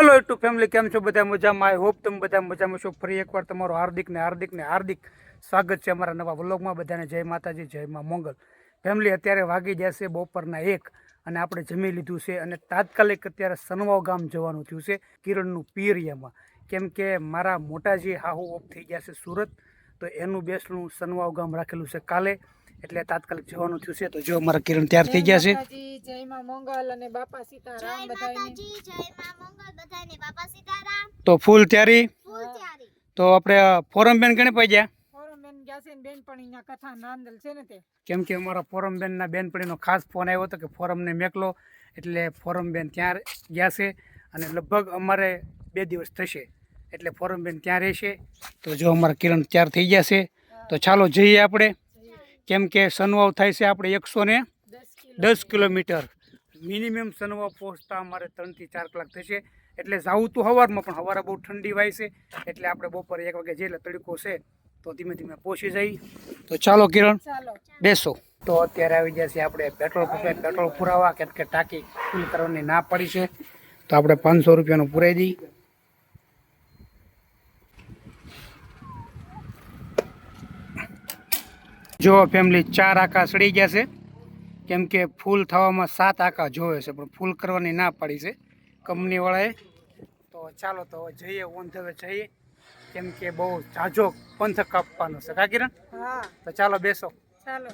Hello two family કેમ છો? બધા મજામાં? આઈ હોપ તમે બધા મજામાં છો. ફરી એકવાર તમારું હાર્દિક ને હાર્દિક ને હાર્દિક સ્વાગત છે અમારા નવા વ્લોગમાં. બધાને જય માતાજી, જય માં મોંગલ. ફેમિલી અત્યારે વાગી જશે બપોરના એક અને આપણે જમી લીધું છે અને તાત્કાલિક અત્યારે સનવાવ ગામ જવાનું થયું છે કિરણનું પિયરિયામાં કેમ કે મારા મોટાજી હાહુ ઓફ થઈ ગયા છે સુરત, તો એનું બેસણું સનવાવ ગામ રાખેલું છે કાલે. એટલે તાત્કાલિક જવાનું થયું છે. તો જો અમારા કિરણ તૈયાર થઈ ગયા છે. માતાજી, જય માં મંગલ અને બાપા સીતારામ બધાયને. માતાજી જય માં મંગલ બધાને બાપા સીતારામ. તો ફૂલ તૈયારી? ફૂલ તૈયારી. તો આપણે ફોરમ બેન કણે પહોંચ્યા ગયા છે ને બેનપણીના કથા નાંદલ છે ને તે. કેમ કે અમારા ફોરમ બેનના બેનપણીનો ખાસ ફોન આવ્યો હતો કે ફોરમને મેકલો એટલે ફોરમ બેન ત્યાં ગયા છે અને લગભગ અમારે બે દિવસ થશે. એટલે ફોરમ બેન ત્યાં રહેશે. તો જો અમારા કિરણ તૈયાર થઈ ગયા છે. તો ચાલો જઈએ આપણે. કેમ કે સનવાવ થાય છે આપણે એકસો ને દસ કિલોમીટર. મિનિમમ સનવાવ પહોંચતા અમારે ત્રણથી ચાર કલાક થશે. એટલે જાવું તો સવારમાં પણ સવારે બહુ ઠંડી વાય છે. એટલે આપણે બપોરે એક વાગે જઈએ તડકો છે તો ધીમે ધીમે પહોંચી જઈએ તો ચાલો કિરણ ચાલો. બેસો. તો અત્યારે આવી જશે છે આપણે પેટ્રોલ પંપે. પેટ્રોલ પુરાવા કેમ કે ટાંકી ફૂલ કરવાની ના પડી છે. તો આપણે પાંચસો રૂપિયાનું પુરાઈ દઈ. જો ફેમિલી ચાર આકા સડી ગયા છે કેમ કે ફૂલ થવામાં સાત આકા જોવે છે પણ ફૂલ કરવાની ના પાડી છે કંપનીવાળાએ તો ચાલો તો જઈએ ઓન ધ જઈએ કેમ કે બહુ ઝાઝો પંથ કાપવાનો છે કા કિરણ? તો ચાલો બેસો. ચાલો.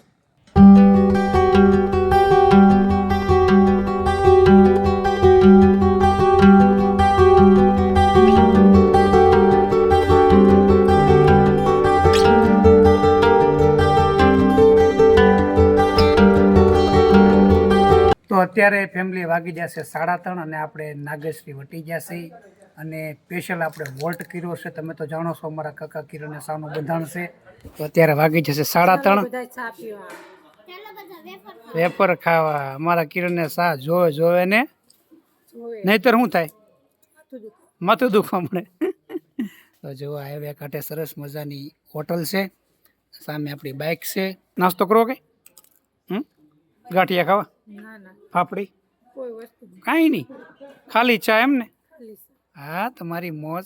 અત્યારે ફેમિલી વાગી જશે સાડા ત્રણ અને આપણે નાગેશ્રી વટી જશે. અને સ્પેશિયલ આપણે વોલ્ટ કર્યો છે. તમે તો જાણો છો અમારા કાકા કિરણને સાનું બંધાણ છે. તો અત્યારે વાગી જશે સાડા ત્રણ. વેપર ખાવા. અમારા કિરણને સા જોવે જોવે ને? જોવે. નહીતર શું થાય? માથું દુખે. માથું દુખવા મળે તો જો હાઈવે કાંઠે સરસ મજાની હોટલ છે. સામે આપણી બાઇક છે. નાસ્તો કરો કે? હમ ગાંઠિયા ખાવા? ફાફડી? કોઈ નહીં. ખાલી ચા એમ ને? હા તમારી મોજ.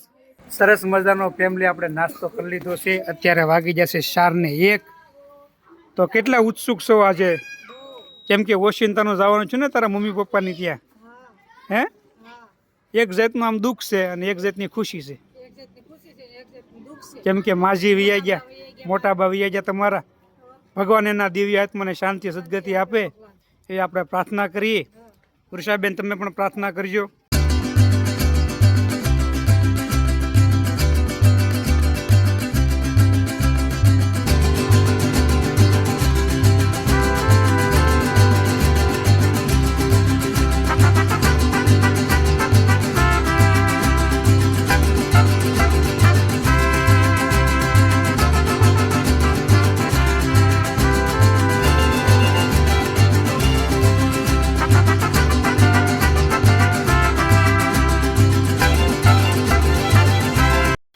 સરસ મજાનો ફેમિલી આપણે નાસ્તો કરી લીધો છે. અત્યારે વાગી જશે ચાર ને એક. તો કેટલા ઉત્સુક છો આજે? કેમ કે વોશિંતાનું જવાનું છે ને તારા મમ્મી પપ્પાની ત્યાં? હા. એક જાતનું આમ દુઃખ છે અને એક જાતની ખુશી છે. કેમ કે માજી વિયા ગયા મોટા બા વિયા ગયા તમારા. ભગવાન એના દિવ્ય આત્માને શાંતિ સદગતિ આપે એ આપણે પ્રાર્થના કરીએ. વૃષાબેન, તમે પણ પ્રાર્થના કરજો.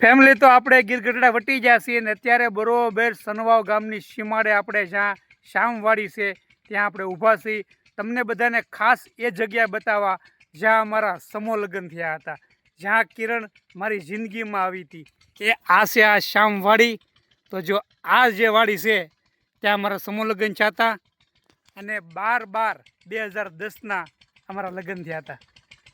ફેમિલી તો આપણે ગીરગઢડા વટી ગયા છીએ ને અત્યારે બરોબર સનવાવ ગામની સીમાડે આપણે જ્યાં શામવાડી છે, ત્યાં આપણે ઊભા છીએ. તમને બધાને ખાસ એ જગ્યા બતાવવા જ્યાં અમારા સમો લગ્ન થયા હતા. જ્યાં કિરણ મારી જિંદગીમાં આવી હતી એ આ છે આ શામવાડી. તો જો આ જે વાડી છે, ત્યાં અમારા સમો લગ્ન થયા હતા અને બાર બાર બે હજાર દસના અમારા લગ્ન થયા હતા.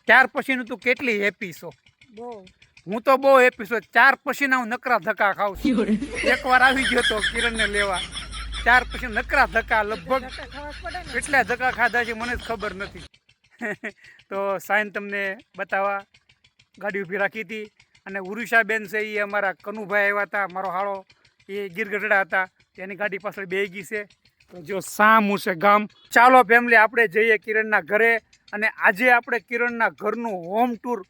ત્યાર પછીનું તું કેટલી હેપી છો? બહુ. હું તો બહુ એપિસોડ ચાર પછીના હું નકરા ધક્કા ખાઉં છું. એકવાર આવી ગયો તો કિરણને લેવા. ચાર પછી નકરા ધક્કા લગભગ કેટલા ધક્કા ખાધા છે મને જ ખબર નથી. તો સાયન તમને બતાવવા ગાડી ઊભી રાખી હતી અને ઉરુષાબેન છે એ અમારા કનુભાઈ આવ્યા હતા મારો હાળો. એ ગીરગઢડા હતા. એની ગાડી પાછળ બે ગઈ છે. તો જો સામું છે ગામ. ચાલો ફેમિલી આપણે જઈએ કિરણના ઘરે અને આજે આપણે કિરણના ઘરનું હોમ ટૂર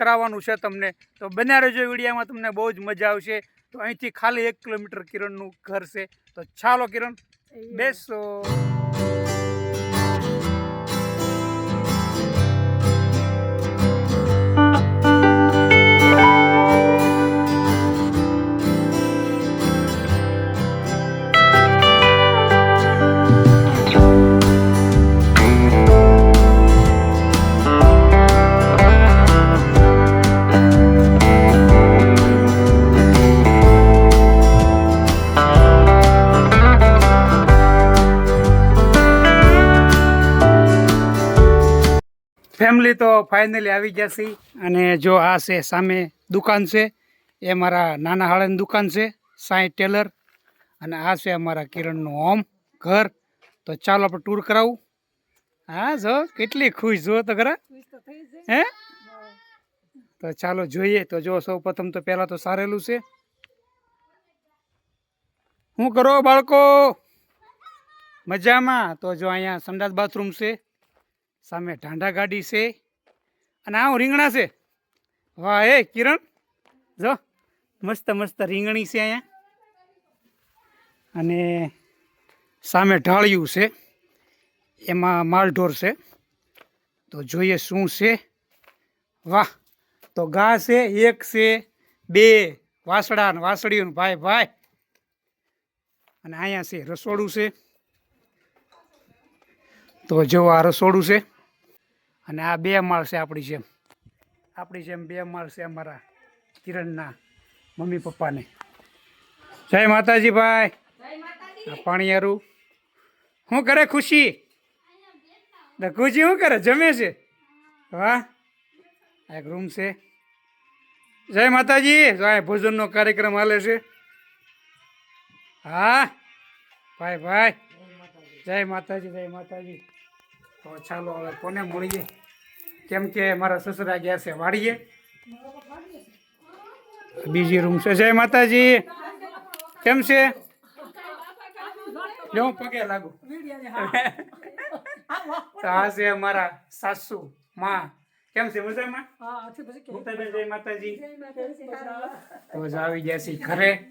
કરાવવાનું છે તમને. તો બન્યા રહેજો વિડીયામાં તમને બહુ જ મજા આવશે. તો અહીંથી ખાલી એક કિલોમીટર કિરણનું ઘર છે. તો ચાલો કિરણ બેસો. તો ફાઇનલી આવી ગયા છે અને જો આ છે સામે દુકાન છે એ મારા નાના હાળાની દુકાન છે સાંઈ ટેલર. અને આ છે અમારા કિરણનું હોમ ઘર. તો ચાલો આપણે ટૂર કરાવું. હા જો કેટલી ખુશ જો તો ખરા? હે? તો ચાલો જોઈએ. તો જો સૌ પ્રથમ તો પહેલાં તો સારેલું છે. શું કરો બાળકો? મજામાં? તો જો અહીંયા સંડાસ બાથરૂમ છે સામે ઢાંડા ગાડી છે. અને આ રીંગણા છે. વાહ એ કિરણ. જો, મસ્ત મસ્ત રીંગણી છે અહીંયા. અને સામે ઢાળિયું છે. એમાં માલઢોર છે. તો જોઈએ શું છે. વાહ, તો ઘા છે, એક છે, બે. વાસડા ને વાસળીઓ ભાઈ ભાઈ. અને અહીંયા છે રસોડું છે. તો જો આ રસોડું છે. અને આ બે માળ છે આપણી જેમ. આપણી જેમ બે માળ છે અમારા કિરણના મમ્મી પપ્પાને. જય માતાજી ભાઈ. પાણી પાણીયારું શું કરે ખુશી? દકુજી શું કરે? જમે છે? વાહ. એક રૂમ છે. જય માતાજી. જો ભોજનનો કાર્યક્રમ હાલે છે. હા. ભાઈ ભાઈ. જય માતાજી જય માતાજી. તો ચાલો હવે કોને મળીએ? કેમ કે મારા સસરા ગયા છે વાડીએ. બીજી રૂમ છે. જય માતાજી. કેમ છે? જો હું પગે લાગુ. તો આ છે અમારા સાસુ માં. કેમ છે? મજામાં? હા, આથી પછી કે- મુક્તાબેન જય માતાજી. સારા. તો જ આવી જશે ઘરે.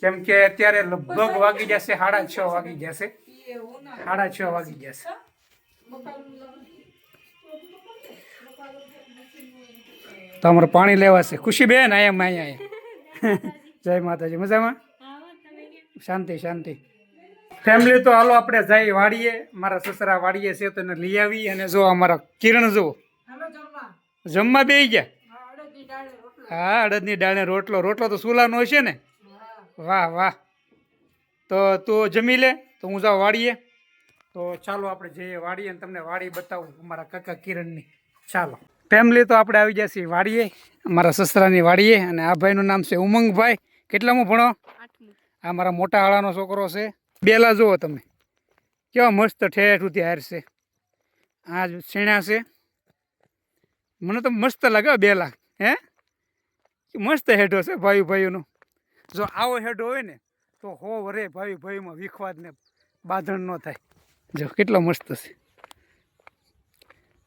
કેમ કે અત્યારે લગભગ વાગી જશે સાડા છ વાગી જશે સાડા છ વાગી જશે તો અમારે પાણી લેવા છે ખુશીબેન આયા અહીંયા જય માતાજી. મજામાં? શાંતિ શાંતિ. ફેમિલી તો હાલો આપણે જઈ વાડીએ. મારા સસરા વાડીએ છે તો એને લઈ આવી અને જો અમારા કિરણ જો. જમવા. બે ગયા? હા, અડદની ડાળે રોટલો. રોટલો. તો સુલાનો હશે ને? વાહ વાહ. તો તું જમી લે. તો હું જાઉં વાડીએ. તો ચાલો આપણે જઈએ વાડીએ અને તમને વાડી બતાવું અમારા કાકા કિરણની. ચાલો. ફેમિલી તો આપણે આવી જશે વાડીએ અમારા સસરાની વાડીએ અને આ ભાઈનું નામ છે ઉમંગભાઈ. કેટલામું ભણો? આ મારા મોટા હાળાનો છોકરો છે. બેલા જુઓ તમે. કેવા મસ્ત ઠેઠ ઉધી હાર છે આ જ શેણા છે. મને તો મસ્ત લાગે બેલા હે? મસ્ત હેઠો છે ભાઈ ભાઈઓનો જો આવો હેડો હોય ને તો હો વરે ભાઈ ભાઈમાં વિખવાદ ને બાંધણ ન થાય. જો, કેટલો મસ્ત છે.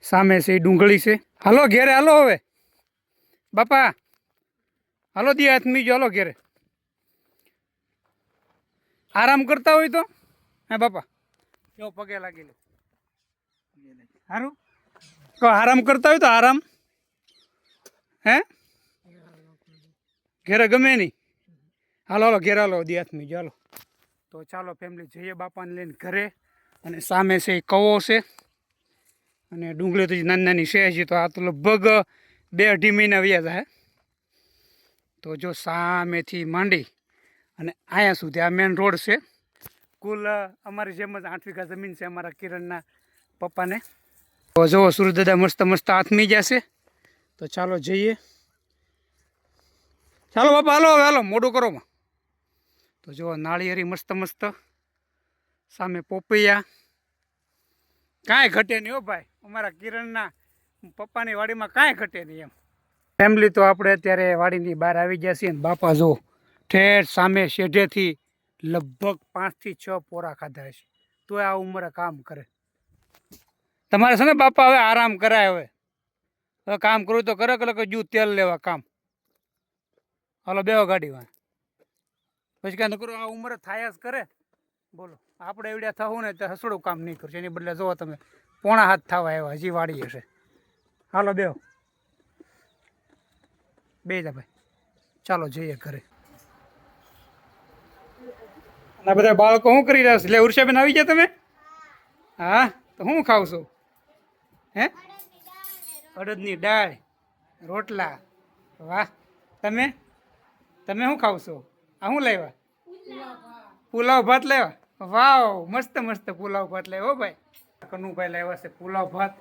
સામે છે ડુંગળી છે. હાલો ઘેરે, હાલો હવે. બાપા, હાલો દી હાથમી જો હાલો ઘેરે. આરામ કરતા હોય તો? હે, બાપા. જો, પગે લાગી લે. સારું તો આરામ કરતા હોય તો આરામ. હે? ઘેરે ગમે નહીં. હાલો હાલો, ઘેરે હાલો મીજો, હાલો. તો ચાલો ફેમિલી જઈએ બાપાને લઈને ઘરે. અને સામે છે એ કવો છે. અને ડુંગળી તો નાની નાની છે હજી, તો આ તો લગભગ બે અઢી મહિના વ્યાજ હે તો જો સામેથી માંડી અને અહીંયા સુધી આ મેન રોડ છે. કુલ અમારી જેમ જ આઠ વીઘા જમીન છે અમારા કિરણના પપ્પાને. તો જુઓ સુરજ દાદા મસ્ત મસ્ત ગયા જશે તો ચાલો જઈએ. ચાલો બાપા, હાલો હવે, હાલો, મોડું કરો. તો જુઓ, નાળિયેરી મસ્ત મસ્ત સામે પોપૈયા. કાંઈ ઘટે નહીં હો ભાઈ. અમારા કિરણના પપ્પાની વાડીમાં કાંઈ ઘટે નહીં એમ. ફેમિલી તો આપણે અત્યારે વાડીની બહાર આવી ગયા છીએ બાપા જો ઠેઠ સામે શેઢેથી લગભગ પાંચથી છ પોરા ખાધા છે તોય આ ઉંમરે કામ કરે. તમારે છે ને બાપા હવે આરામ કરાય હવે. હવે કામ કરવું તો કરે કે જુ તેલ લેવા કામ. હાલો, બેહો ગાડીમાં. પછી કાંઈ નકરું આ ઉંમરે થાય જ કરે. બોલો, આપણે એવડ્યા થવું ને તો હસડું કામ નહીં કરશે. એની બદલે જોવો તમે, પોણા હાથ થવા આવ્યા, હજી વાળી હશે. હાલો, બેહો. બે જા ભાઈ. ચાલો, જઈએ ઘરે. આ બધા બાળકો શું કરી રહ્યા છે? એટલે ઉર્ષાબેન આવી ગયા તમે? હા, તો હું ખાવ છું હે? અડદની દાળ, રોટલા. વાહ, તમે? તમે શું ખાવ આ શું લાવ્યા? પુલાવ ભાત લાવ્યા? વાવ, મસ્ત મસ્ત પુલાવ ભાત લાવ્યો હો ભાઈ. કનુભાઈ લાવ્યા છે પુલાવ ભાત.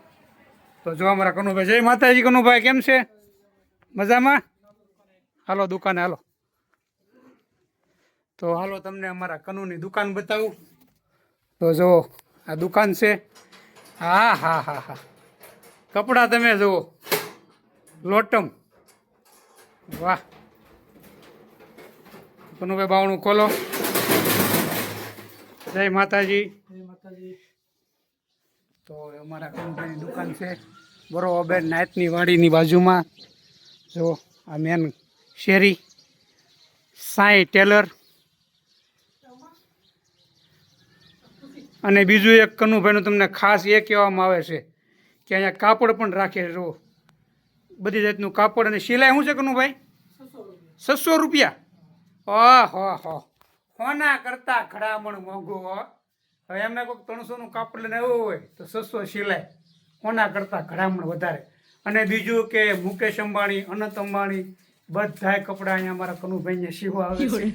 તો જો અમારા કનુભાઈ, જય માતાજી કનુભાઈ, કેમ છે? મજામાં? હાલો, દુકાને હાલો. તો હાલો, તમને અમારા કનુની દુકાન બતાવું. તો જુઓ આ દુકાન છે. હા હા હા હા. કપડાં તમે જુઓ. લોટમ. વાહ. કનુભાઈ, બાવણું ખોલો. જય માતાજી. જય માતાજી. તો અમારા કનુભાઈની દુકાન છે. બરોબર નાયતની વાડીની બાજુમાં. જો આ મેન શેરી. સાંઈ ટેલર. અને બીજું એક કનુભાઈનું તમને ખાસ એ કહેવામાં આવે છે કે અહીંયા કાપડ પણ રાખે છે જો બધી જાતનું કાપડ અને સિલાઈ શું છે કનુભાઈ? છસો રૂપિયા. ઓહો હો. હોના કરતા ઘડામણ મોંઘો હો. હવે એમને કોઈક ત્રણસોનું કાપડ લઈને આવ્યું હોય તો છસો સિલાઈ. હોના કરતા ઘડામણ વધારે. અને બીજું કે મુકેશ અંબાણી અનંત અંબાણી બધા કપડા અહીંયા અમારા કનુભાઈને સીવા આવે છે.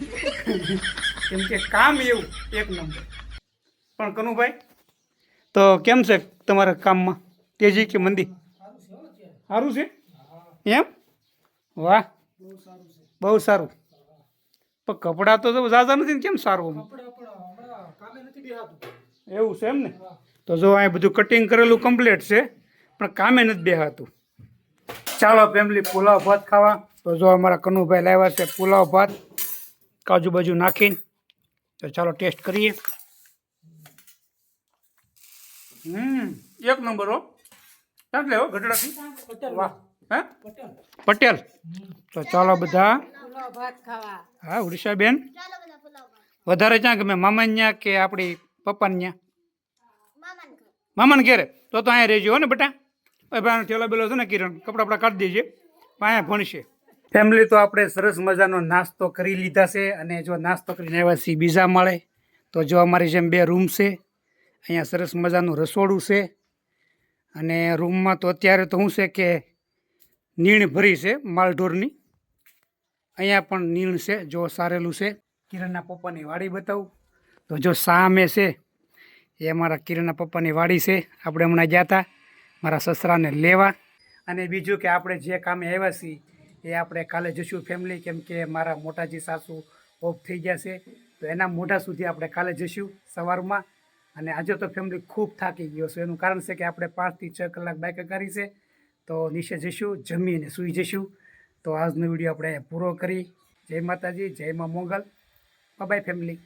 કેમ કે કામ એવું એક નંબર. પણ કનુભાઈ તો કેમ છે તમારા કામમાં? તેજી કે મંદી? સારું છે એમ? વાહ. બહુ સારું પણ કપડાં તો ઝાઝા નથી ને કેમ સારું એવું છે એમ ને? તો જો અહીં બધું કટિંગ કરેલું કમ્પ્લીટ છે પણ કામે નથી બેહાતું. ચાલો ફેમિલી પુલાવ ભાત ખાવા. તો જો અમારા કનુભાઈ લાવ્યા છે પુલાવ ભાત કાજુ બાજુ નાખીને. તો ચાલો ટેસ્ટ કરીએ. હમ એક નંબર હો. ક્યાં લેવો ગઢડાથી? વાહ. હે? પટેલ. તો ચાલો બધા હા ઉડીસાબેન. વધારે ક્યાં ગમે? મામાને ત્યાં કે આપણી પપ્પા ત્યાં મામાને ઘર. તો તો અહીંયા રહેજો હો ને બેટા. ભાઈ ઠેલો બેલો છે ને કિરણ કપડાં કપડા કાઢી દેજે. અહીંયા ભણશે. ફેમિલી તો આપણે સરસ મજાનો નાસ્તો કરી લીધા છે અને જો નાસ્તો કરીને આવ્યા છીએ બીજા માળે તો જો અમારી જેમ બે રૂમ છે અહીંયા સરસ મજાનું રસોડું છે. અને રૂમમાં તો અત્યારે તો શું છે કે નીણ ભરી છે માલઢોરની. અહીંયા પણ નીણ છે, જો સારેલું છે. કિરણના પપ્પાની વાડી બતાવું. તો જો સામે છે, એ મારા કિરણના પપ્પાની વાડી છે. આપણે હમણાં ગયા હતા મારા સસરાને લેવા. અને બીજું કે આપણે જે કામે આવ્યા છીએ, એ આપણે કાલે જઈશું ફેમિલી કેમ કે મારા મોટાજી સાસુ ઓફ થઈ ગયા છે. તો એના મોઢા સુધી આપણે કાલે જઈશું સવારમાં. અને આજે તો ફેમિલી ખૂબ થાકી ગયો છે. એનું કારણ છે કે આપણે પાંચથી છ કલાક બાઇક કરી છે. તો નીચે જઈશું જમીને સૂઈ જઈશું તો આજનો વીડિયો આપણે પૂરો કરી. જય માતાજી જય મા મોગલ. By family